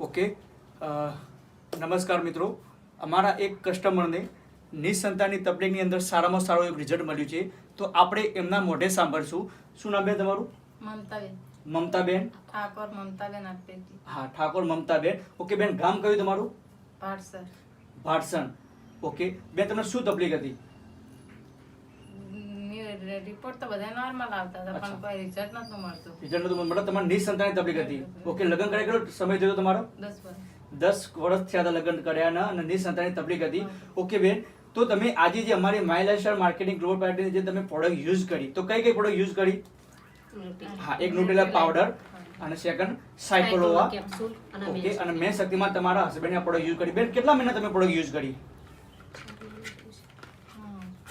Okay. નમસ્કાર મિત્રો. અમારા એક કસ્ટમરને નિસંતાનની તકલીફની અંદર સારામાં સારું એવું રિઝલ્ટ મળ્યું છે. તો આપણે એમના મોઢે સાંભળશું. શું નામ બેન તમારું? મમતાબેન. મમતાબેન? ઠાકોર મમતાબેન હા ઠાકોર મમતાબેન. ઓકે બેન ગામ કયું તમારું? પાટસર ભાટસણ ઓકે. બેન તમને શું તકલીફ હતી? રિપોર્ટ તો બધા નોર્મલ આવતા હતા પણ કોઈ રિઝલ્ટ નતું મળતું. રિઝલ્ટ નતું મતલબ તમારે નિસંતાન તકલીફ હતી. ઓકે લગ્ન કર્યા કેટલો સમય થયો તમારો? દસ વર્ષ. દસ વર્ષ થયા હતા લગ્ન કર્યાના અને નિસંતાનની તકલીફ હતી. ઓકે બેન. તો તમે આજે જે અમારી Mi lifestyle marketing global party જે તમે પ્રોડક્ટ યુઝ કરી તો કઈ કઈ પ્રોડક્ટ યુઝ કરી? હા એક ન્યુટ્રેલા પાવડર અને સેકન્ડ સાયકોલોવા ઓકે અને મેં શક્તિમાં તમારા હસબન્ડના પ્રોડક્ટ યુઝ કરી. બેન કેટલા મહિના તમે પ્રોડક્ટ યુઝ કરી હમ, ત્રણ ચાર મહિના હશે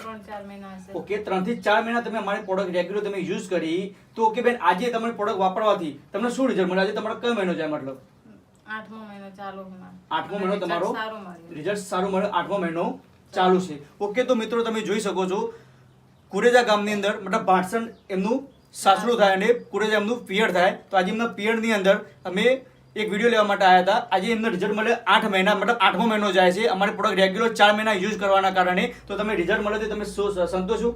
ઓકે ત્રણથી ચાર મહિના તમે અમારી પ્રોડક્ટ રેગ્યુલર તમે યુઝ કરી તો ઓકે બેન આજે તમારી પ્રોડક્ટ વાપરવાથી તમને શું રિઝલ્ટ મળે? આજે તમારો કયો મહિનો જાય મતલબ? આઠમો મહિનો ચાલુ. આઠમો મહિનો તમારો રિઝલ્ટ સારું મળે આઠમો મહિનો ચાલુ છે. ઓકે તો મિત્રો તમે જોઈ શકો છો કુરેજા ગામની અંદર મતલબ ભાટસણ એમનું સાસરું થાય અને કુરેજા એમનું પિયર થાય. તો આજે એમના પિયરની અંદર અમે એક વીડિયો લેવા માટે આવ્યા હતા. આજે એમને રિઝલ્ટ મળે આઠ મહિના મતલબ આઠમો મહિનો જાય છે. અમારી પ્રોડક્ટ રેગ્યુલર ચાર મહિના યુઝ કરવાના કારણે તો તમે રિઝલ્ટ મળે તો તમે સંતોષ? છો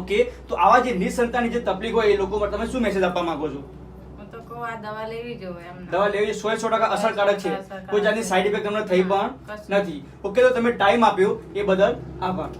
ઓકે તો આવા જે નિસંતાની જે તકલીફ હોય એ લોકો માટે તમે શું મેસેજ આપવા માંગો છો? દવા લેવી જોઈએ સો સો ટકા અસરકારક છે. કોઈ જાતની સાઈડ ઇફેક્ટ તમને થઈ પણ નથી. ઓકે તો તમે ટાઈમ આપ્યો એ બદલ આભાર.